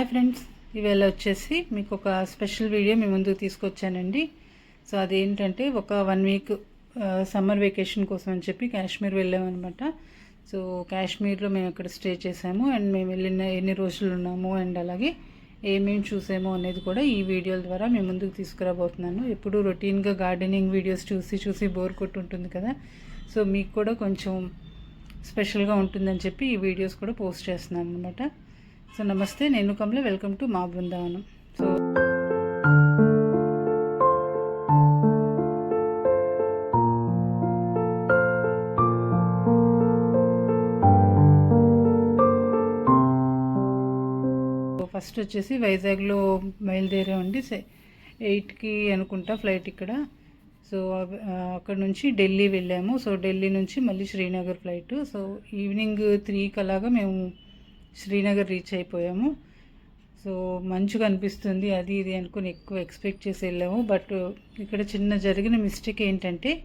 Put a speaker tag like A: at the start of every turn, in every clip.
A: Hi friends ఇవాళ వచ్చేసి మీకు ఒక స్పెషల్ వీడియో మీ ముందుకు తీసుకొచ్చానండి. సో అదేంటంటే ఒక వన్ వీక్ సమ్మర్ వెకేషన్ కోసం అని చెప్పి కాశ్మీర్ వెళ్ళామన్నమాట సో కాశ్మీర్లో మేము అక్కడ స్టే చేసాము. అండ్ మేము వెళ్ళిన ఎన్ని రోజులు ఉన్నాము అండ్ అలాగే ఏమేమి చూసాము అనేది కూడా ఈ వీడియోల ద్వారా మేము ముందుకు తీసుకురాబోతున్నాను. ఎప్పుడు రొటీన్గా గార్డెనింగ్ వీడియోస్ చూసి చూసి బోర్ కొట్టుంటుంది కదా. సో మీకు కూడా కొంచెం స్పెషల్గా ఉంటుందని చెప్పి ఈ వీడియోస్ కూడా పోస్ట్ చేస్తున్నాను అనమాట సో నమస్తే నేను కమల. వెల్కమ్ టు మా బృందావనం. సో ఫస్ట్ వచ్చేసి వైజాగ్లో బయలుదేరామండి ఎయిట్కి అనుకుంటా ఫ్లైట్ ఇక్కడ. సో అక్కడ నుంచి ఢిల్లీ వెళ్ళాము. సో ఢిల్లీ నుంచి మళ్ళీ శ్రీనగర్ ఫ్లైట్. సో ఈవినింగ్ త్రీకి అలాగా మేము శ్రీనగర్ రీచ్ అయిపోయాము. సో మంచుగా అనిపిస్తుంది. అది ఇది అనుకుని ఎక్కువ ఎక్స్పెక్ట్ చేసి వెళ్ళాము బట్ ఇక్కడ చిన్న జరిగిన మిస్టేక్ ఏంటంటే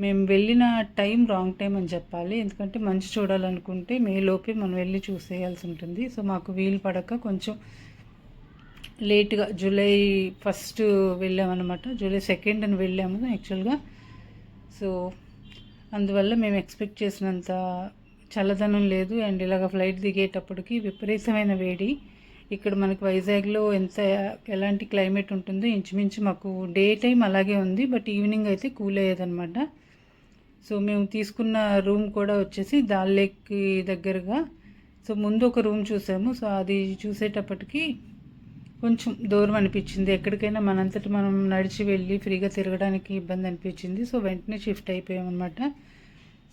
A: మేము వెళ్ళిన టైం రాంగ్ టైం అని చెప్పాలి. ఎందుకంటే మంచు చూడాలనుకుంటే మేలోపే మనం వెళ్ళి చూసేయాల్సి ఉంటుంది. సో మాకు వీలు పడక కొంచెం లేట్గా జూలై ఫస్ట్ వెళ్ళామన్నమాట. జూలై సెకండ్ అని వెళ్ళాము యాక్చువల్గా. సో అందువల్ల మేము ఎక్స్పెక్ట్ చేసినంత చల్లదనం లేదు అండ్ ఇలాగ ఫ్లైట్ దిగేటప్పటికి విపరీతమైన వేడి. ఇక్కడ మనకి వైజాగ్లో ఎంత ఎలాంటి క్లైమేట్ ఉంటుందో ఇంచుమించు మాకు డే టైం అలాగే ఉంది బట్ ఈవినింగ్ అయితే కూల్ అయ్యేదన్నమాట. సో మేము తీసుకున్న రూమ్ కూడా వచ్చేసి దాల్ లేక్కి దగ్గరగా. సో ముందు ఒక రూమ్ చూసాము. సో అది చూసేటప్పటికి కొంచెం దూరం అనిపించింది. ఎక్కడికైనా మనంతటి మనం నడిచి వెళ్ళి ఫ్రీగా తిరగడానికి ఇబ్బంది అనిపించింది. సో వెంటనే షిఫ్ట్ అయిపోయామన్నమాట.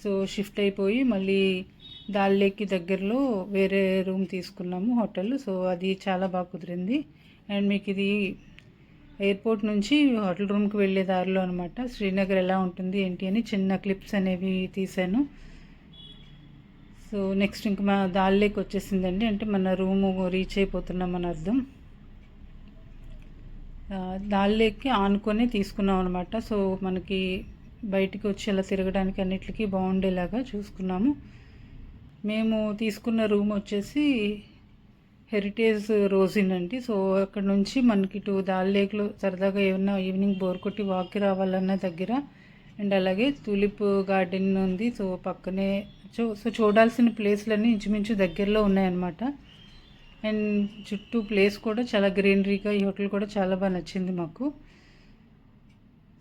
A: సో షిఫ్ట్ అయిపోయి మళ్ళీ దాల్లేకి దగ్గరలో వేరే రూమ్ తీసుకున్నాము హోటల్. సో అది చాలా బాగా కుదిరింది. అండ్ మీకు ఇది ఎయిర్పోర్ట్ నుంచి హోటల్ రూమ్కి వెళ్ళే దారిలో అనమాట శ్రీనగర్ ఎలా ఉంటుంది ఏంటి అని చిన్న క్లిప్స్ అనేవి తీశాను. సో నెక్స్ట్ ఇంక మా దాల్లేకి వచ్చేసిందండి. అంటే మన రూము రీచ్ అయిపోతున్నాం అని అర్థం. దాల్లేకి ఆనుకొని తీసుకున్నాం అనమాట సో మనకి బయటికి వచ్చి అలా తిరగడానికి అన్నిటికీ బాగుండేలాగా చూసుకున్నాము. మేము తీసుకున్న రూమ్ వచ్చేసి హెరిటేజ్ రోజిన్ అండి. సో అక్కడ నుంచి మనకి ఇటు దాల్ లేక్లో సరదాగా ఏమన్నా ఈవినింగ్ బోర్ కొట్టి వాక్కి రావాలన్న దగ్గర అండ్ అలాగే తులిప్ గార్డెన్ ఉంది. సో పక్కనే సో సో చూడాల్సిన ప్లేస్లన్నీ ఇంచుమించు దగ్గరలో ఉన్నాయన్నమాట. అండ్ చుట్టూ ప్లేస్ కూడా చాలా గ్రీనరీగా ఈ హోటల్ కూడా చాలా బాగా నచ్చింది మాకు.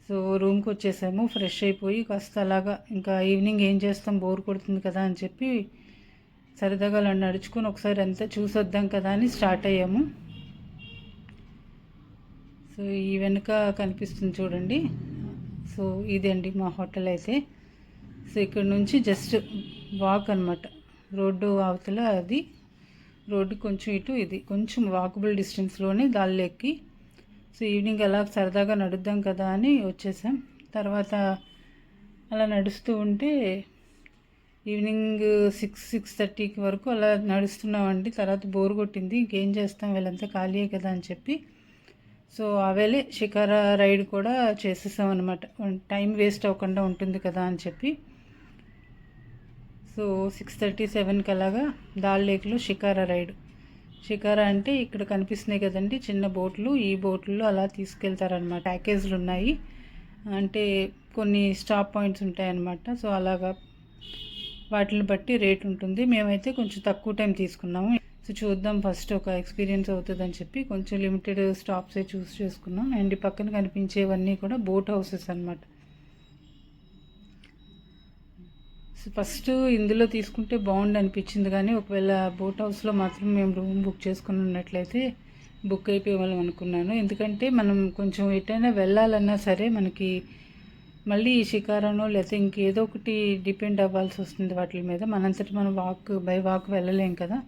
A: సో రూమ్కి వచ్చేసాము ఫ్రెష్ అయిపోయి కాస్త అలాగా ఇంకా ఈవినింగ్ ఏం చేస్తాం బోర్ కొడుతుంది కదా అని చెప్పి సరదాగా అలా నడుచుకొని ఒకసారి అంతా చూసొద్దాం కదా అని స్టార్ట్ అయ్యాము. సో ఈ వెనుక కనిపిస్తుంది చూడండి. సో ఇదండి మా హోటల్ అయితే. సో ఇక్కడ నుంచి జస్ట్ వాక్ అనమాట రోడ్డు అవతల అది రోడ్డు కొంచెం ఇటు ఇది కొంచెం వాకబుల్ డిస్టెన్స్లోనే దాల్లేకి సో ఈవినింగ్ అలా సరదాగా నడుద్దాం కదా అని వచ్చేసాం. తర్వాత అలా నడుస్తూ ఉంటే ఈవినింగ్ సిక్స్ సిక్స్ థర్టీకి వరకు అలా నడుస్తున్నామండి తర్వాత బోర్ కొట్టింది. ఇంకేం చేస్తాం? వీళ్ళంతా ఖాళీయే కదా అని చెప్పి. సో అవేలే షికారా రైడ్ కూడా చేసేసాం అనమాట టైం వేస్ట్ అవ్వకుండా ఉంటుంది కదా అని చెప్పి. సో సిక్స్ థర్టీ సెవెన్కి అలాగా దాల్ లేక్లో షికారా రైడ్. షికారా అంటే ఇక్కడ కనిపిస్తున్నాయి కదండి చిన్న బోట్లు. ఈ బోట్లలో అలా తీసుకెళ్తారనమాట ప్యాకేజ్లు ఉన్నాయి. అంటే కొన్ని స్టాప్ పాయింట్స్ ఉంటాయన్నమాట. సో అలాగా వాటిని బట్టి రేట్ ఉంటుంది. మేమైతే కొంచెం తక్కువ టైం తీసుకున్నాము. సో చూద్దాం ఫస్ట్ ఒక ఎక్స్పీరియన్స్ అవుతుందని చెప్పి కొంచెం లిమిటెడ్ స్టాప్సే చూస్ చేసుకున్నాం. అండ్ పక్కన కనిపించేవన్నీ కూడా బోట్ హౌసెస్ అనమాట ఫస్ట్ ఇందులో తీసుకుంటే బాగుండు అనిపించింది కానీ ఒకవేళ బోట్ హౌస్లో మాత్రం మేము రూమ్ బుక్ చేసుకుని ఉన్నట్లయితే బుక్ అయిపోయేవాళ్ళం అనుకున్నాను. ఎందుకంటే మనం కొంచెం ఎటైనా వెళ్ళాలన్నా సరే మనకి మళ్ళీ ఈ షికారనో లేకపోతే ఇంకేదో ఒకటి డిపెండ్ అవ్వాల్సి వస్తుంది వాటి మీద. మనంతటి మనం వాక్ బై వాక్ వెళ్ళలేం కదా.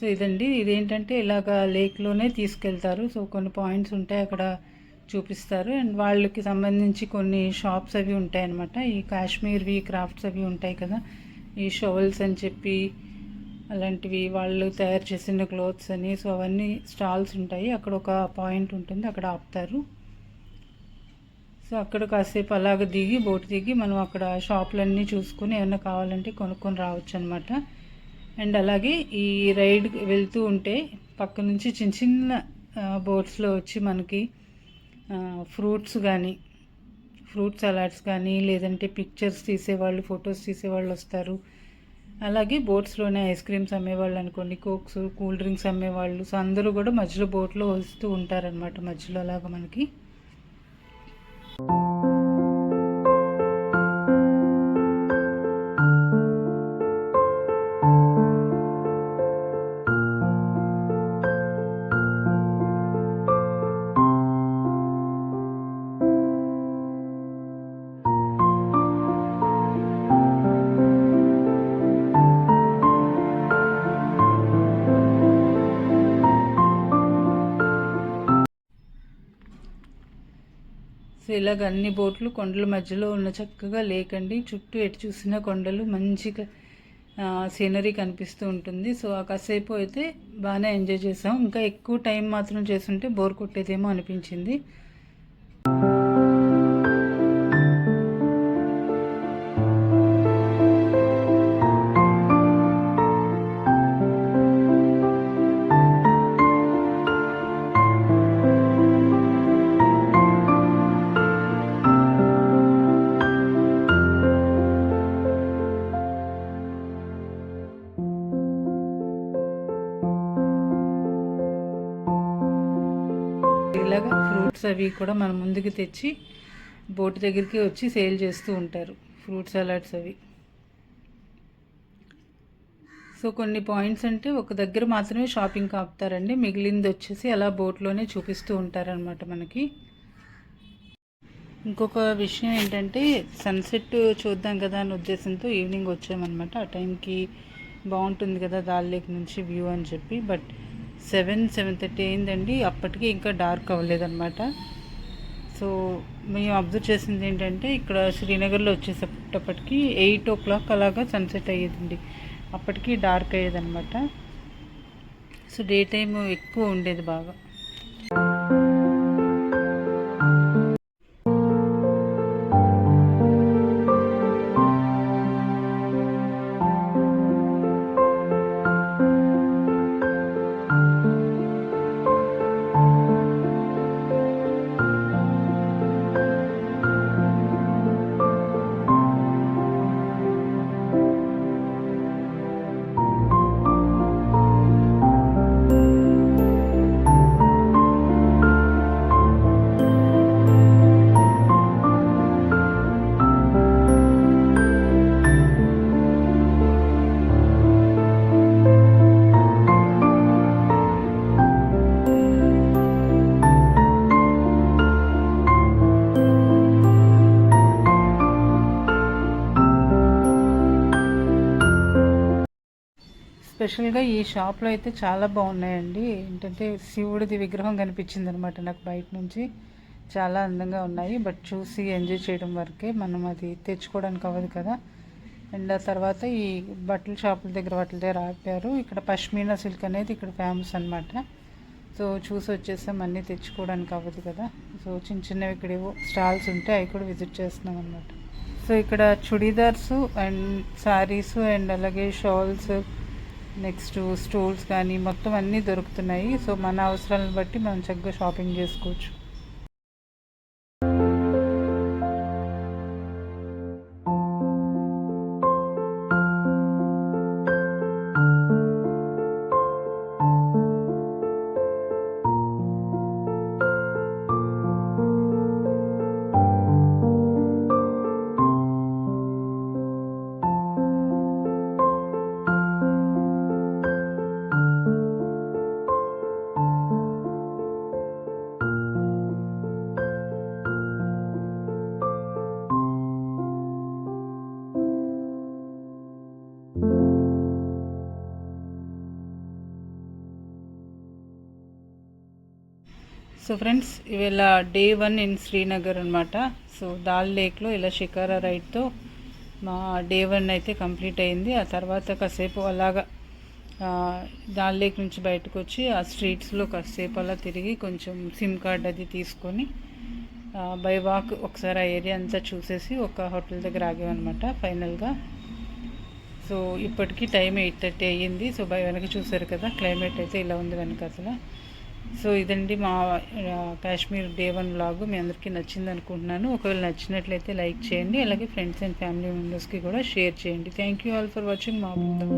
A: సో ఇదండి. ఇదేంటంటే ఇలాగ లేక్లోనే తీసుకెళ్తారు. సో కొన్ని పాయింట్స్ ఉంటాయి అక్కడ చూపిస్తారు. అండ్ వాళ్ళకి సంబంధించి కొన్ని షాప్స్ అవి ఉంటాయి అనమాట ఈ కాశ్మీర్వి క్రాఫ్ట్స్ అవి ఉంటాయి కదా. ఈ షోల్స్ అని చెప్పి అలాంటివి వాళ్ళు తయారు చేసిన క్లోత్స్ అని. సో అవన్నీ స్టాల్స్ ఉంటాయి. అక్కడ ఒక పాయింట్ ఉంటుంది. అక్కడ ఆపుతారు. సో అక్కడ కాసేపు అలాగ దిగి బోట్ దిగి మనం అక్కడ షాపులన్నీ చూసుకుని ఏమైనా కావాలంటే కొనుక్కొని రావచ్చు అనమాట అండ్ అలాగే ఈ రైడ్ వెళ్తూ ఉంటే పక్క నుంచి చిన్న చిన్న బోట్స్లో వచ్చి మనకి ఫ్రూట్స్ కానీ ఫ్రూట్ సలాడ్స్ కానీ లేదంటే పిక్చర్స్ తీసేవాళ్ళు ఫొటోస్ తీసేవాళ్ళు వస్తారు. అలాగే బోట్స్లోనే ఐస్ క్రీమ్స్ అమ్మేవాళ్ళు అనుకోండి కోక్స్ కూల్ డ్రింక్స్ అమ్మేవాళ్ళు. సో అందరూ కూడా మధ్యలో బోట్లో వస్తూ ఉంటారనమాట మధ్యలో అలాగా మనకి. ఇలాగ అన్ని బోట్లు కొండల మధ్యలో ఉన్న చక్కగా లేకండి. చుట్టూ ఎటు చూసినా కొండలు మంచిగా సీనరీ కనిపిస్తూ ఉంటుంది. సో ఆ కాసేపు అయితే బాగానే ఎంజాయ్ చేసాం. ఇంకా ఎక్కువ టైం మాత్రం చేస్తుంటే బోర్ కొట్టేదేమో అనిపించింది. ఇలాగ ఫ్రూట్స్ అవి కూడా మన ముందుకు తెచ్చి బోట్ దగ్గరికి వచ్చి సేల్ చేస్తూ ఉంటారు ఫ్రూట్ సలాడ్స్ అవి. సో కొన్ని పాయింట్స్ అంటే ఒక దగ్గర మాత్రమే షాపింగ్ ఆపుతారండి. మిగిలింది వచ్చేసి అలా బోట్లోనే చూపిస్తూ ఉంటారనమాట మనకి. ఇంకొక విషయం ఏంటంటే సన్సెట్ చూద్దాం కదా అనే ఉద్దేశంతో ఈవినింగ్ వచ్చామన్నమాట. ఆ టైంకి బాగుంటుంది కదా దాల్ లేక్ నుంచి వ్యూ అని చెప్పి. బట్ సెవెన్ సెవెన్ థర్టీ అయిందండి. అప్పటికి ఇంకా డార్క్ అవ్వలేదన్నమాట. సో మేము అబ్జర్వ్ చేసింది ఏంటంటే ఇక్కడ శ్రీనగర్లో వచ్చేసేటప్పటికి ఎయిట్ ఓ క్లాక్ అలాగా సన్సెట్ అయ్యేదండి. అప్పటికి డార్క్ అయ్యేదన్నమాట. సో డే టైం ఎక్కువ ఉండేది బాగా. స్పెషల్గా ఈ షాప్లో అయితే చాలా బాగున్నాయండి. ఏంటంటే శివుడిది విగ్రహం కనిపించింది అనమాట నాకు బయట నుంచి. చాలా అందంగా ఉన్నాయి. బట్ చూసి ఎంజాయ్ చేయడం వరకే మనం అది తెచ్చుకోవడానికి అవ్వదు కదా. అండ్ ఆ తర్వాత ఈ బట్టల షాపుల దగ్గర వాటి దగ్గర ఆపారు. ఇక్కడ పష్మీనా సిల్క్ అనేది ఇక్కడ ఫేమస్ అనమాట. సో చూసి వచ్చేసాం. అన్నీ తెచ్చుకోవడానికి అవ్వదు కదా. సో చిన్న చిన్నవి ఇక్కడ ఏవో స్టాల్స్ ఉంటే అవి కూడా విజిట్ చేస్తున్నాం అనమాట. సో ఇక్కడ చుడీదార్స్ అండ్ శారీస్ అండ్ అలాగే షాల్స్ నెక్స్ట్ స్టూల్స్ కానీ మొత్తం అన్నీ దొరుకుతున్నాయి. సో మన అవసరాలను బట్టి మనం చక్కగా షాపింగ్ చేసుకోవచ్చు. సో ఫ్రెండ్స్ ఇవాళ డే వన్ ఇన్ శ్రీనగర్ అనమాట సో దాల్ లేక్లో ఇలా షికారా రైడ్తో మా డే వన్ అయితే కంప్లీట్ అయింది. ఆ తర్వాత కాసేపు అలాగా దాల్ లేక్ నుంచి బయటకు వచ్చి ఆ స్ట్రీట్స్లో కాసేపు అలా తిరిగి కొంచెం సిమ్ కార్డ్ అది తీసుకొని బై వాక్ ఒకసారి ఆ ఏరియా అంతా చూసేసి ఒక హోటల్ దగ్గర ఆగామన్నమాట ఫైనల్గా. సో ఇప్పటికీ టైం ఎయిట్ థర్టీ అయ్యింది. సో బై వెనక చూసారు కదా క్లైమేట్ అయితే ఇలా ఉంది వెనక అసలు. సో ఇదండి మా కాశ్మీర్ డే వన్ బ్లాగ్ మీ అందరికీ నచ్చింది అనుకుంటున్నాను. ఒకవేళ నచ్చినట్లయితే లైక్ చేయండి. అలాగే ఫ్రెండ్స్ అండ్ ఫ్యామిలీ మెంబర్స్కి కూడా షేర్ చేయండి. Thank you all for watching మా బృందం